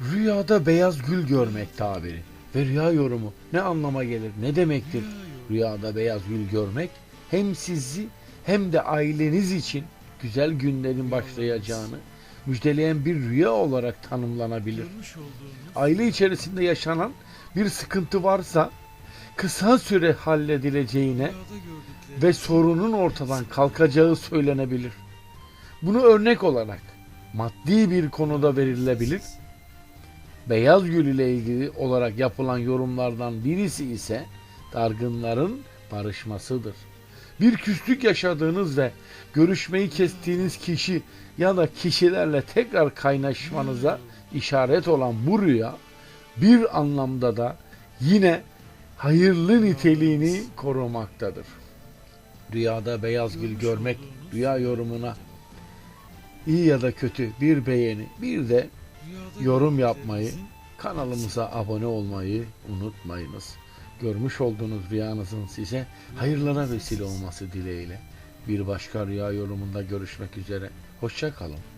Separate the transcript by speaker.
Speaker 1: Rüyada beyaz gül görmek tabiri ve rüya yorumu ne anlama gelir, ne demektir? Rüyada beyaz gül görmek hem sizi hem de aileniz için güzel günlerin başlayacağını müjdeleyen bir rüya olarak tanımlanabilir. Aile içerisinde yaşanan bir sıkıntı varsa kısa süre halledileceğine ve sorunun ortadan kalkacağı söylenebilir. Bunu örnek olarak maddi bir konuda verilebilir. Beyaz gül ile ilgili olarak yapılan yorumlardan birisi ise dargınların barışmasıdır. Bir küslük yaşadığınız ve görüşmeyi kestiğiniz kişi ya da kişilerle tekrar kaynaşmanıza işaret olan bu rüya bir anlamda da yine hayırlı niteliğini korumaktadır. Rüyada beyaz gül görmek rüya yorumuna iyi ya da kötü bir beğeni bir de yorum yapmayı kanalımıza abone olmayı unutmayınız. Görmüş olduğunuz rüyanızın size hayırlara vesile olması dileğiyle. Bir başka rüya yorumunda görüşmek üzere. Hoşça kalın.